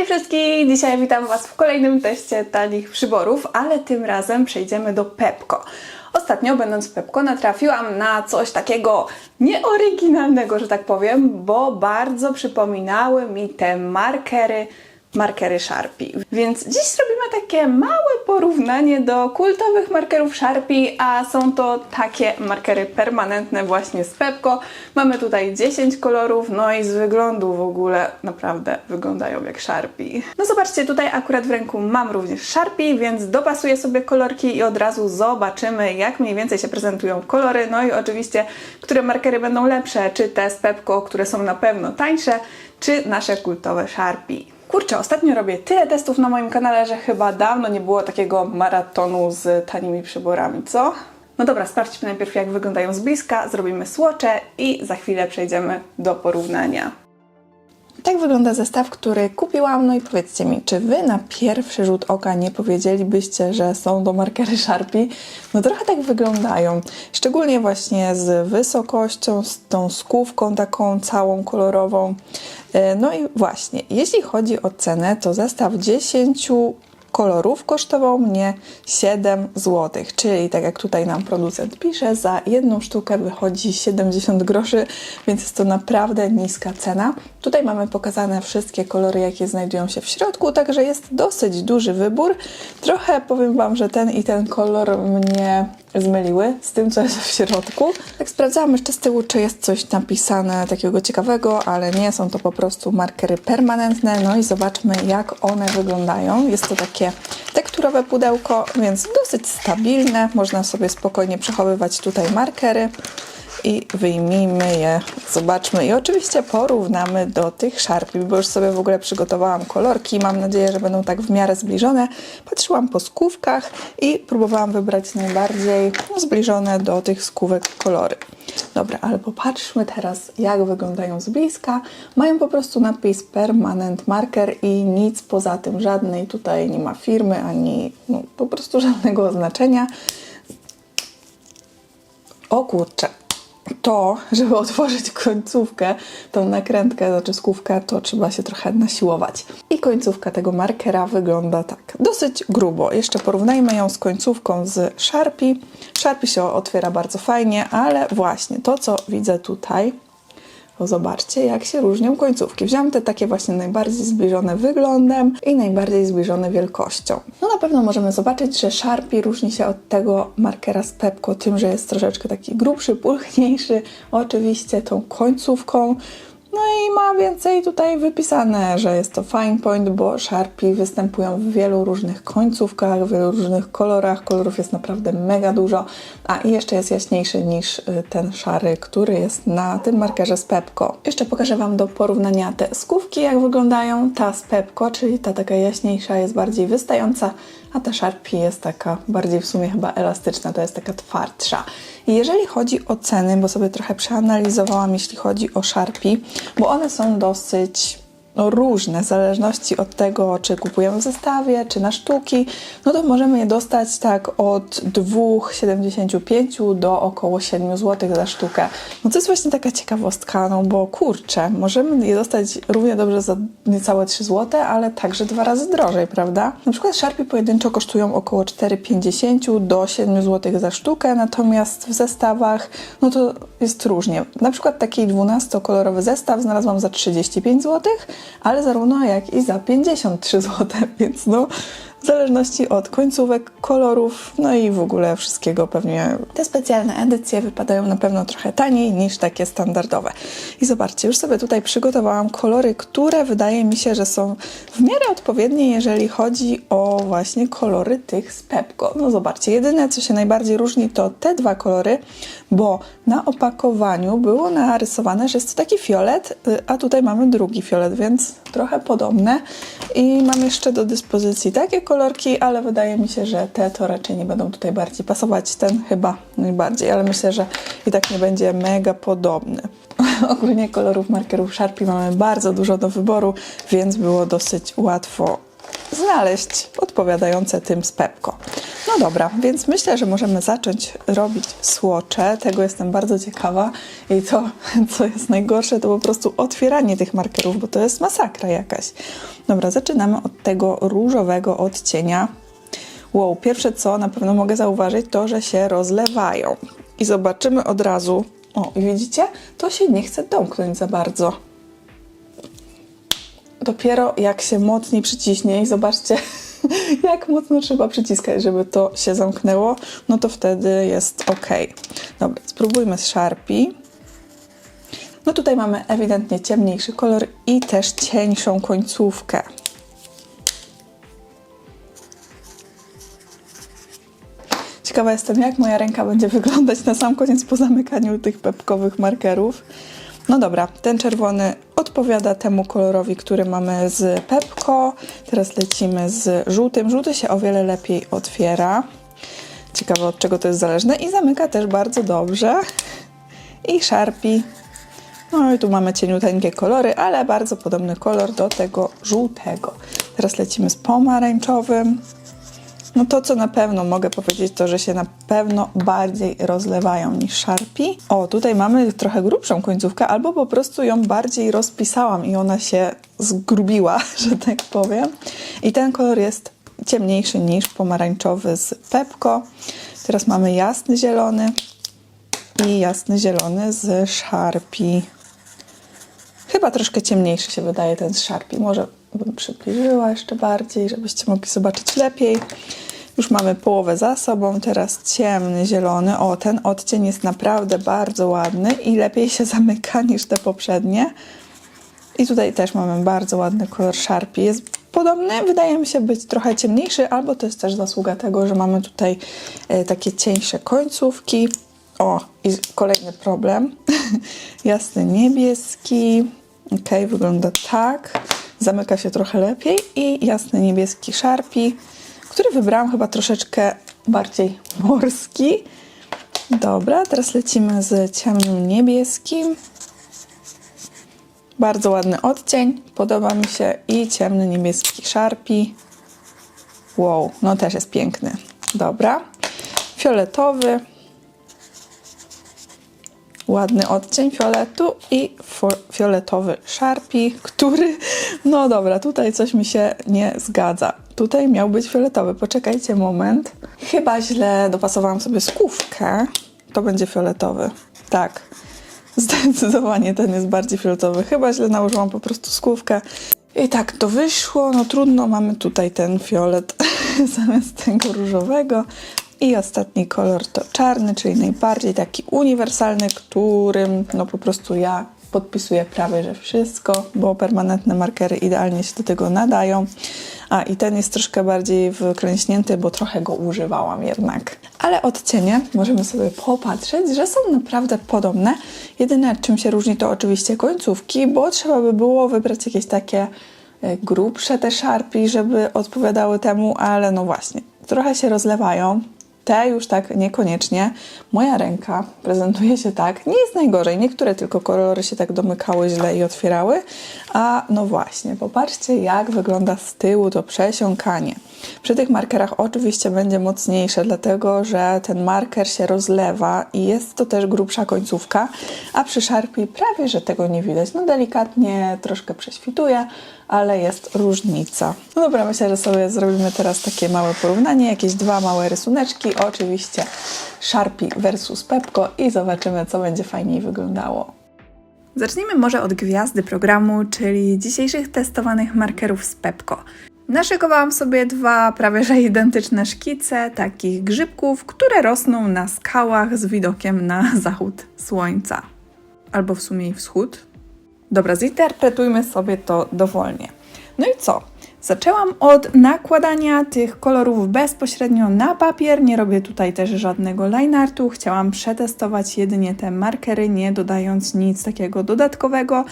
Hej wszystkich! Dzisiaj witam Was w kolejnym teście tanich przyborów, ale tym razem przejdziemy do Pepko. Ostatnio, będąc w Pepko, natrafiłam na coś takiego nieoryginalnego, że tak powiem, bo bardzo przypominały mi te markery, markery Sharpie. Więc dziś zrobimy takie małe porównanie do kultowych markerów Sharpie, a są to takie markery permanentne właśnie z Pepko. Mamy tutaj 10 kolorów, no i z wyglądu w ogóle naprawdę wyglądają jak Sharpie. No zobaczcie, tutaj akurat w ręku mam również Sharpie, więc dopasuję sobie kolorki i od razu zobaczymy, jak mniej więcej się prezentują kolory, no i oczywiście, które markery będą lepsze, czy te z Pepko, które są na pewno tańsze, czy nasze kultowe Sharpie. Kurczę, ostatnio robię tyle testów na moim kanale, że chyba dawno nie było takiego maratonu z tanimi przyborami, co? No dobra, sprawdźmy najpierw jak wyglądają z bliska, zrobimy słocze i za chwilę przejdziemy do porównania. Tak wygląda zestaw, który kupiłam. No i powiedzcie mi, czy wy na pierwszy rzut oka nie powiedzielibyście, że są to markery Sharpie? No trochę tak wyglądają. Szczególnie właśnie z wysokością, z tą skówką taką całą kolorową. E, No i właśnie, jeśli chodzi o cenę, to zestaw 10 kolorów kosztował mnie 7 zł, czyli tak jak tutaj nam producent pisze, za jedną sztukę wychodzi 70 groszy, więc jest to naprawdę niska cena. Tutaj mamy pokazane wszystkie kolory, jakie znajdują się w środku, także jest dosyć duży wybór. Trochę powiem Wam, że ten i ten kolor mnie zmyliły z tym, co jest w środku. Tak sprawdzałam jeszcze z tyłu, czy jest coś napisane takiego ciekawego, ale nie, są to po prostu markery permanentne. No i zobaczmy, jak one wyglądają. Jest to takie tekturowe pudełko, więc dosyć stabilne. Można sobie spokojnie przechowywać tutaj markery i wyjmijmy je, zobaczmy i oczywiście porównamy do tych Sharpie, bo już sobie w ogóle przygotowałam kolorki, mam nadzieję, że będą tak w miarę zbliżone. Patrzyłam po skówkach i próbowałam wybrać najbardziej no, zbliżone do tych skówek kolory. Dobra, ale popatrzmy teraz, jak wyglądają z bliska. Mają po prostu napis Permanent Marker i nic poza tym, żadnej tutaj nie ma firmy, ani no, po prostu żadnego oznaczenia. O kurczę, to, żeby otworzyć końcówkę, tą nakrętkę, znaczy skówkę, to trzeba się trochę nasiłować. I końcówka tego markera wygląda tak, dosyć grubo. Jeszcze porównajmy ją z końcówką z Sharpie. Sharpie się otwiera bardzo fajnie, ale właśnie to, co widzę tutaj, to zobaczcie, jak się różnią końcówki. Wziąłam te takie właśnie najbardziej zbliżone wyglądem i najbardziej zbliżone wielkością. No na pewno możemy zobaczyć, że Sharpie różni się od tego markera z Pepko tym, że jest troszeczkę taki grubszy, pulchniejszy, oczywiście tą końcówką. No i ma więcej tutaj wypisane, że jest to fine point, bo Sharpie występują w wielu różnych końcówkach, w wielu różnych kolorach. Kolorów jest naprawdę mega dużo, a i jeszcze jest jaśniejszy niż y, ten szary, który jest na tym markerze z Pepko. Jeszcze pokażę Wam do porównania te skówki, jak wyglądają. Ta z Pepko, czyli ta taka jaśniejsza, jest bardziej wystająca, a ta Sharpie jest taka bardziej w sumie chyba elastyczna, to jest taka twardsza. I jeżeli chodzi o ceny, bo sobie trochę przeanalizowałam, jeśli chodzi o Sharpie, bo one są dosyć no, różne, w zależności od tego, czy kupujemy w zestawie, czy na sztuki, no to możemy je dostać tak od 2,75 do około 7 zł za sztukę. No to jest właśnie taka ciekawostka, no bo kurczę, możemy je dostać równie dobrze za niecałe 3 zł, ale także dwa razy drożej, prawda? Na przykład Sharpie pojedynczo kosztują około 4,50 do 7 zł za sztukę, natomiast w zestawach, no to jest różnie. Na przykład taki 12-kolorowy zestaw znalazłam za 35 zł, ale zarówno jak i za 53 zł, więc no w zależności od końcówek, kolorów, no i w ogóle wszystkiego pewnie te specjalne edycje wypadają na pewno trochę taniej niż takie standardowe. I zobaczcie, już sobie tutaj przygotowałam kolory, które wydaje mi się, że są w miarę odpowiednie, jeżeli chodzi o właśnie kolory tych z Pepko. No zobaczcie, jedyne co się najbardziej różni to te dwa kolory, bo na opakowaniu było narysowane, że jest to taki fiolet, y, a tutaj mamy drugi fiolet, więc trochę podobne. I mam jeszcze do dyspozycji takie kolorki, ale wydaje mi się, że te to raczej nie będą tutaj bardziej pasować. Ten chyba najbardziej, ale myślę, że i tak nie będzie mega podobny. Ogólnie kolorów markerów Sharpie mamy bardzo dużo do wyboru, więc było dosyć łatwo znaleźć odpowiadające tym z Pepko. No dobra, więc myślę, że możemy zacząć robić słocze. Tego jestem bardzo ciekawa. I to, co jest najgorsze, to po prostu otwieranie tych markerów, bo to jest masakra jakaś. Dobra, zaczynamy od tego różowego odcienia. Wow, pierwsze co na pewno mogę zauważyć, to że się rozlewają. I zobaczymy od razu. O, widzicie? To się nie chce domknąć za bardzo. Dopiero jak się mocniej przyciśnie i zobaczcie, jak mocno trzeba przyciskać, żeby to się zamknęło, no to wtedy jest ok. Dobra, spróbujmy z Sharpie. No tutaj mamy ewidentnie ciemniejszy kolor i też cieńszą końcówkę. Ciekawa jestem, jak moja ręka będzie wyglądać na sam koniec po zamykaniu tych pepkowych markerów. No dobra, ten czerwony odpowiada temu kolorowi, który mamy z Pepko. Teraz lecimy z żółtym. Żółty się o wiele lepiej otwiera. Ciekawe od czego to jest zależne i zamyka też bardzo dobrze. I Sharpie. No i tu mamy cieniuteńkie kolory, ale bardzo podobny kolor do tego żółtego. Teraz lecimy z pomarańczowym. No to, co na pewno mogę powiedzieć, to, że się na pewno bardziej rozlewają niż Sharpie. O, tutaj mamy trochę grubszą końcówkę, albo po prostu ją bardziej rozpisałam i ona się zgrubiła, że tak powiem. I ten kolor jest ciemniejszy niż pomarańczowy z Pepko. Teraz mamy jasny zielony i jasny zielony z Sharpie. Chyba troszkę ciemniejszy się wydaje ten z Sharpie. Może bym przybliżyła jeszcze bardziej, żebyście mogli zobaczyć lepiej. Już mamy połowę za sobą, teraz ciemny, zielony. O, ten odcień jest naprawdę bardzo ładny i lepiej się zamyka niż te poprzednie. I tutaj też mamy bardzo ładny kolor Sharpie. Jest podobny, wydaje mi się być trochę ciemniejszy, albo to jest też zasługa tego, że mamy tutaj e, takie cieńsze końcówki. O, i kolejny problem. Jasny niebieski. Ok, wygląda tak. Zamyka się trochę lepiej. I jasny niebieski Sharpie, który wybrałam chyba troszeczkę bardziej morski. Dobra, teraz lecimy z ciemnym niebieskim. Bardzo ładny odcień, podoba mi się i ciemny niebieski Sharpie. Wow, no też jest piękny. Dobra. Fioletowy. Ładny odcień fioletu i fioletowy Sharpie, który, no dobra, tutaj coś mi się nie zgadza. Tutaj miał być fioletowy. Poczekajcie moment. Chyba źle dopasowałam sobie skówkę. To będzie fioletowy. Tak. Zdecydowanie ten jest bardziej fioletowy. Chyba źle nałożyłam po prostu skówkę. I tak to wyszło. No trudno, mamy tutaj ten fiolet zamiast tego różowego. I ostatni kolor to czarny, czyli najbardziej taki uniwersalny, którym no po prostu ja podpisuję prawie że wszystko, bo permanentne markery idealnie się do tego nadają. A i ten jest troszkę bardziej wyklęśnięty, bo trochę go używałam jednak. Ale odcienie możemy sobie popatrzeć, że są naprawdę podobne. Jedyne czym się różni to oczywiście końcówki, bo trzeba by było wybrać jakieś takie e, grubsze te szarpi, żeby odpowiadały temu, ale no właśnie, trochę się rozlewają, te już tak niekoniecznie. Moja ręka prezentuje się tak. Nie jest najgorzej. Niektóre tylko kolory się tak domykały źle i otwierały. A no właśnie, popatrzcie jak wygląda z tyłu to przesiąkanie. Przy tych markerach oczywiście będzie mocniejsze, dlatego że ten marker się rozlewa i jest to też grubsza końcówka, a przy Sharpie prawie, że tego nie widać. No delikatnie troszkę prześwituje, ale jest różnica. No dobra, myślę, że sobie zrobimy teraz takie małe porównanie, jakieś dwa małe rysuneczki, oczywiście Sharpie versus Pepko i zobaczymy, co będzie fajniej wyglądało. Zacznijmy może od gwiazdy programu, czyli dzisiejszych testowanych markerów z Pepko. Naszykowałam sobie dwa prawie że identyczne szkice takich grzybków, które rosną na skałach z widokiem na zachód słońca. Albo w sumie i wschód. Dobra, zinterpretujmy sobie to dowolnie. No i co? Zaczęłam od nakładania tych kolorów bezpośrednio na papier. Nie robię tutaj też żadnego line artu. Chciałam przetestować jedynie te markery, nie dodając nic takiego dodatkowego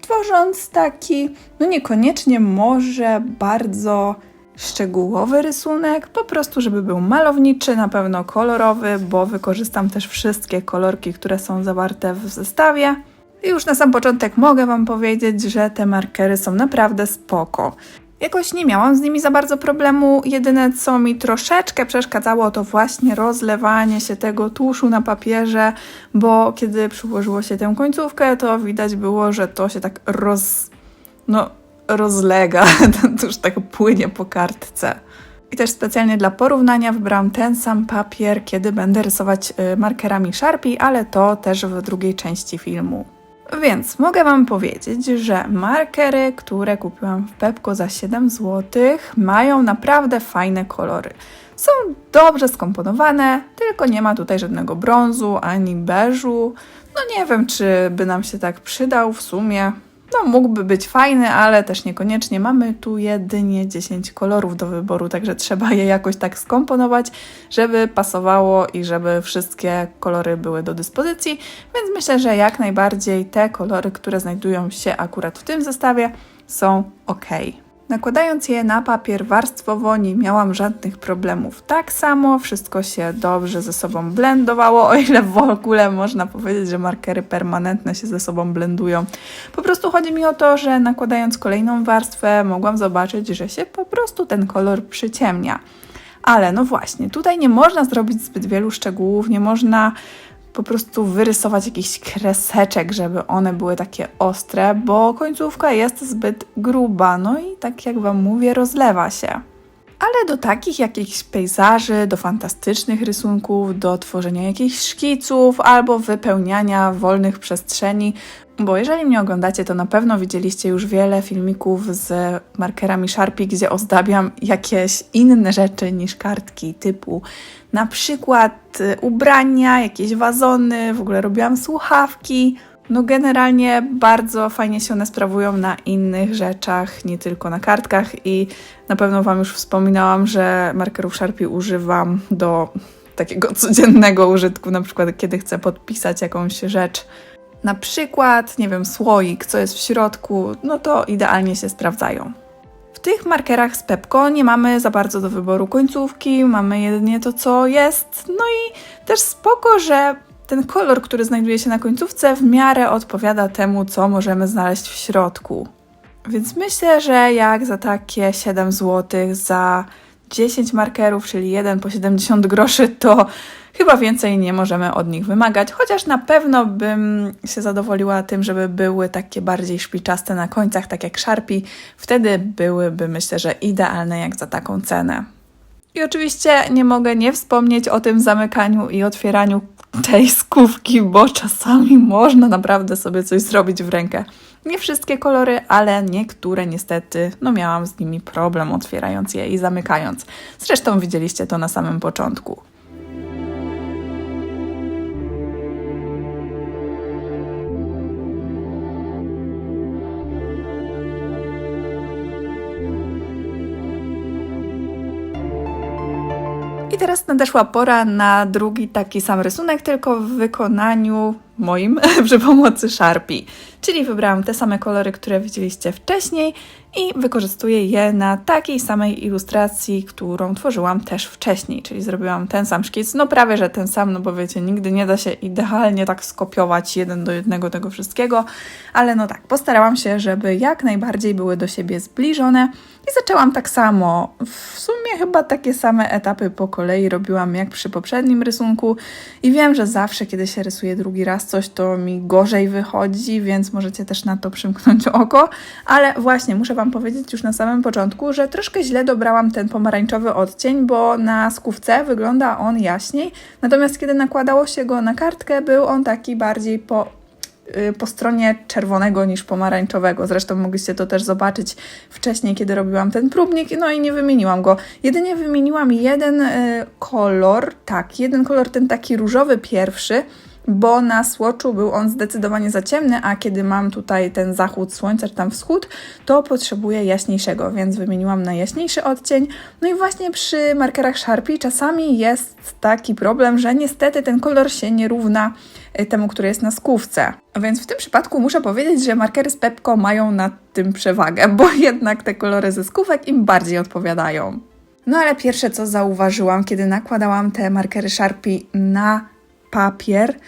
tworząc taki, no niekoniecznie może bardzo szczegółowy rysunek, po prostu żeby był malowniczy, na pewno kolorowy, bo wykorzystam też wszystkie kolorki, które są zawarte w zestawie. I już na sam początek mogę Wam powiedzieć, że te markery są naprawdę spoko. Jakoś nie miałam z nimi za bardzo problemu. Jedyne, co mi troszeczkę przeszkadzało, to właśnie rozlewanie się tego tuszu na papierze, bo kiedy przyłożyło się tę końcówkę, to widać było, że to się tak roz... no, rozlega. Ten tusz tak płynie po kartce. I też specjalnie dla porównania wybrałam ten sam papier, kiedy będę rysować y, markerami Sharpie, ale to też w drugiej części filmu. Więc mogę Wam powiedzieć, że markery, które kupiłam w Pepko za 7 zł, mają naprawdę fajne kolory. Są dobrze skomponowane, tylko nie ma tutaj żadnego brązu ani beżu. No nie wiem, czy by nam się tak przydał w sumie. No, mógłby być fajny, ale też niekoniecznie. Mamy tu jedynie 10 kolorów do wyboru, także trzeba je jakoś tak skomponować, żeby pasowało i żeby wszystkie kolory były do dyspozycji. Więc myślę, że jak najbardziej te kolory, które znajdują się akurat w tym zestawie, są ok. Nakładając je na papier warstwowo nie miałam żadnych problemów. Tak samo wszystko się dobrze ze sobą blendowało, o ile w ogóle można powiedzieć, że markery permanentne się ze sobą blendują. Po prostu chodzi mi o to, że nakładając kolejną warstwę mogłam zobaczyć, że się po prostu ten kolor przyciemnia. Ale no właśnie, tutaj nie można zrobić zbyt wielu szczegółów, nie można po prostu wyrysować jakiś kreseczek, żeby one były takie ostre, bo końcówka jest zbyt gruba. No i tak jak Wam mówię, rozlewa się. Ale do takich jakichś pejzaży, do fantastycznych rysunków, do tworzenia jakichś szkiców albo wypełniania wolnych przestrzeni, bo jeżeli mnie oglądacie, to na pewno widzieliście już wiele filmików z markerami Sharpie, gdzie ozdabiam jakieś inne rzeczy niż kartki, typu na przykład y, ubrania, jakieś wazony, w ogóle robiłam słuchawki. No generalnie bardzo fajnie się one sprawują na innych rzeczach, nie tylko na kartkach i na pewno Wam już wspominałam, że markerów Sharpie używam do takiego codziennego użytku, na przykład kiedy chcę podpisać jakąś rzecz, na przykład, nie wiem, słoik, co jest w środku, no to idealnie się sprawdzają. W tych markerach z Pepko nie mamy za bardzo do wyboru końcówki, mamy jedynie to, co jest. No i też spoko, że ten kolor, który znajduje się na końcówce, w miarę odpowiada temu, co możemy znaleźć w środku. Więc myślę, że jak za takie 7 zł za 10 markerów, czyli jeden po 70 groszy, to chyba więcej nie możemy od nich wymagać, chociaż na pewno bym się zadowoliła tym, żeby były takie bardziej szpiczaste na końcach, tak jak Sharpie. Wtedy byłyby, myślę, że idealne jak za taką cenę. I oczywiście nie mogę nie wspomnieć o tym zamykaniu i otwieraniu tej skówki, bo czasami można naprawdę sobie coś zrobić w rękę. Nie wszystkie kolory, ale niektóre niestety, no miałam z nimi problem otwierając je i zamykając. Zresztą widzieliście to na samym początku. Nadeszła pora na drugi taki sam rysunek, tylko w wykonaniu moim przy pomocy Sharpie. Czyli wybrałam te same kolory, które widzieliście wcześniej i wykorzystuję je na takiej samej ilustracji, którą tworzyłam też wcześniej. Czyli zrobiłam ten sam szkic, no prawie że ten sam, no bo wiecie, nigdy nie da się idealnie tak skopiować jeden do jednego tego wszystkiego, ale no tak, postarałam się, żeby jak najbardziej były do siebie zbliżone i zaczęłam tak samo. W sumie chyba takie same etapy po kolei robiłam jak przy poprzednim rysunku i wiem, że zawsze, kiedy się rysuje drugi raz coś, to mi gorzej wychodzi, więc możecie też na to przymknąć oko, ale właśnie muszę Wam powiedzieć już na samym początku, że troszkę źle dobrałam ten pomarańczowy odcień, bo na skówce wygląda on jaśniej, natomiast kiedy nakładało się go na kartkę, był on taki bardziej po y, po stronie czerwonego niż pomarańczowego. Zresztą mogliście to też zobaczyć wcześniej, kiedy robiłam ten próbnik, no i nie wymieniłam go. Jedynie wymieniłam jeden y, kolor, tak, jeden kolor, ten taki różowy pierwszy, bo na słoczu był on zdecydowanie za ciemny, a kiedy mam tutaj ten zachód słońca, czy tam wschód, to potrzebuję jaśniejszego, więc wymieniłam na jaśniejszy odcień. No i właśnie przy markerach Sharpie czasami jest taki problem, że niestety ten kolor się nie równa y, temu, który jest na skówce. Więc w tym przypadku muszę powiedzieć, że markery z Pepko mają nad tym przewagę, bo jednak te kolory ze skówek im bardziej odpowiadają. No ale pierwsze co zauważyłam, kiedy nakładałam te markery Sharpie na papier,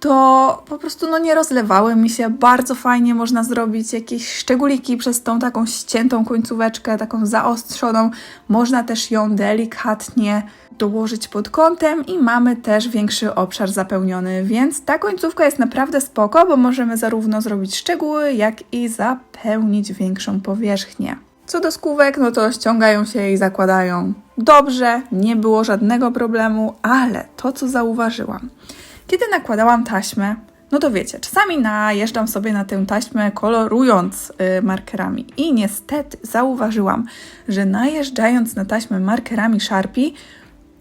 to po prostu no nie rozlewały mi się. Bardzo fajnie można zrobić jakieś szczególiki przez tą taką ściętą końcóweczkę, taką zaostrzoną. Można też ją delikatnie dołożyć pod kątem i mamy też większy obszar zapełniony, więc ta końcówka jest naprawdę spoko, bo możemy zarówno zrobić szczegóły, jak i zapełnić większą powierzchnię. Co do skówek, no to ściągają się i zakładają. Dobrze, nie było żadnego problemu, ale to co zauważyłam, kiedy nakładałam taśmę, no to wiecie, czasami najeżdżam sobie na tę taśmę kolorując y, markerami. I niestety zauważyłam, że najeżdżając na taśmę markerami Sharpie,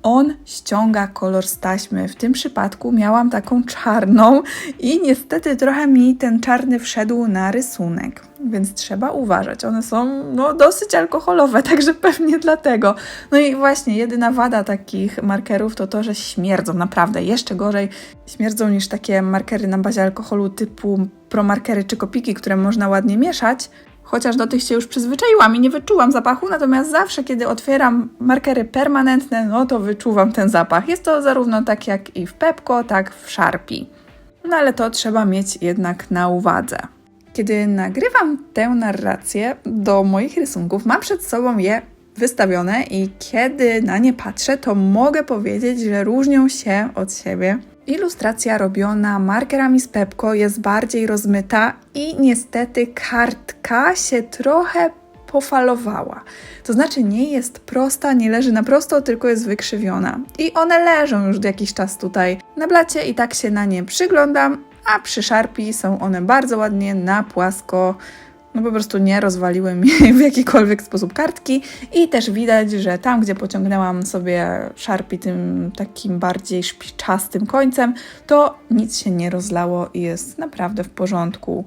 on ściąga kolor z taśmy. W tym przypadku miałam taką czarną i niestety trochę mi ten czarny wszedł na rysunek, więc trzeba uważać. One są no, dosyć alkoholowe, także pewnie dlatego. No i właśnie jedyna wada takich markerów to to, że śmierdzą naprawdę jeszcze gorzej. Śmierdzą niż takie markery na bazie alkoholu typu promarkery czy kopiki, które można ładnie mieszać. Chociaż do tych się już przyzwyczaiłam i nie wyczułam zapachu, natomiast zawsze, kiedy otwieram markery permanentne, no to wyczuwam ten zapach. Jest to zarówno tak jak i w Pepko, tak w Sharpie. No ale to trzeba mieć jednak na uwadze. Kiedy nagrywam tę narrację do moich rysunków, mam przed sobą je wystawione i kiedy na nie patrzę, to mogę powiedzieć, że różnią się od siebie. Ilustracja robiona markerami z Pepko jest bardziej rozmyta i niestety kartka się trochę pofalowała. To znaczy nie jest prosta, nie leży na prosto, tylko jest wykrzywiona. I one leżą już jakiś czas tutaj na blacie i tak się na nie przyglądam, a przy szarpi są one bardzo ładnie na płasko. No po prostu nie rozwaliły mi w jakikolwiek sposób kartki. I też widać, że tam, gdzie pociągnęłam sobie szarpi tym takim bardziej szpiczastym końcem, to nic się nie rozlało i jest naprawdę w porządku.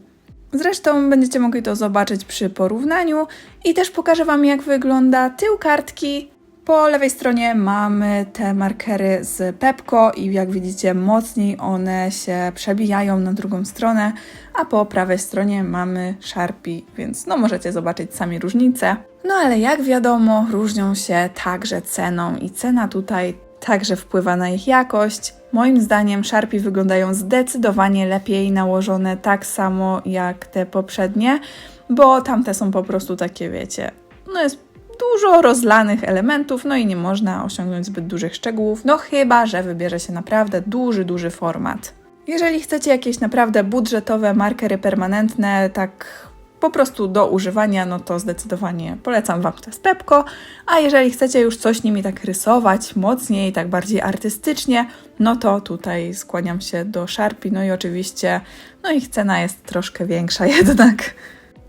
Zresztą będziecie mogli to zobaczyć przy porównaniu. I też pokażę Wam, jak wygląda tył kartki po lewej stronie mamy te markery z Pepko i jak widzicie mocniej one się przebijają na drugą stronę, a po prawej stronie mamy Sharpie, więc no możecie zobaczyć sami różnice. No ale jak wiadomo różnią się także ceną i cena tutaj także wpływa na ich jakość. Moim zdaniem Sharpie wyglądają zdecydowanie lepiej nałożone tak samo jak te poprzednie, bo tamte są po prostu takie wiecie, no jest dużo rozlanych elementów, no i nie można osiągnąć zbyt dużych szczegółów, no chyba, że wybierze się naprawdę duży, duży format. Jeżeli chcecie jakieś naprawdę budżetowe markery permanentne, tak po prostu do używania, no to zdecydowanie polecam Wam te Pepko, a jeżeli chcecie już coś nimi tak rysować mocniej, tak bardziej artystycznie, no to tutaj skłaniam się do Sharpie, no i oczywiście, no ich cena jest troszkę większa jednak.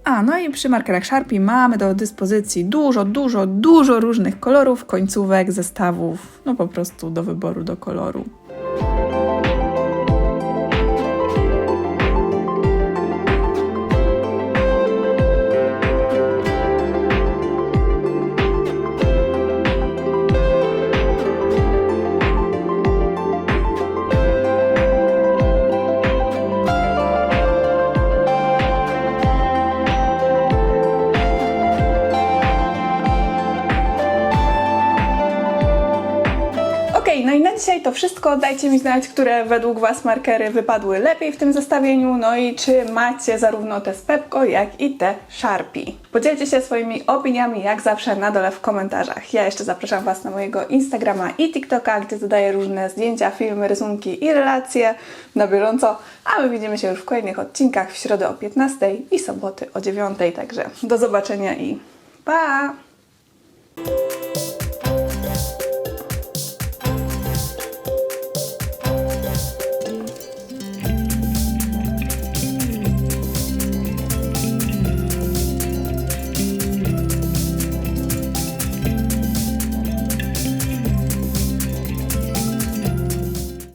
A, no i przy markerach Sharpie mamy do dyspozycji dużo, dużo, dużo różnych kolorów, końcówek, zestawów, no po prostu do wyboru do koloru. Dajcie mi znać, które według Was markery wypadły lepiej w tym zestawieniu, no i czy macie zarówno te z jak i te Sharpie. Podzielcie się swoimi opiniami, jak zawsze, na dole w komentarzach. Ja jeszcze zapraszam Was na mojego Instagrama i TikToka, gdzie dodaję różne zdjęcia, filmy, rysunki i relacje na bieżąco, a my widzimy się już w kolejnych odcinkach w środę o 15 i soboty o 9, także do zobaczenia i pa!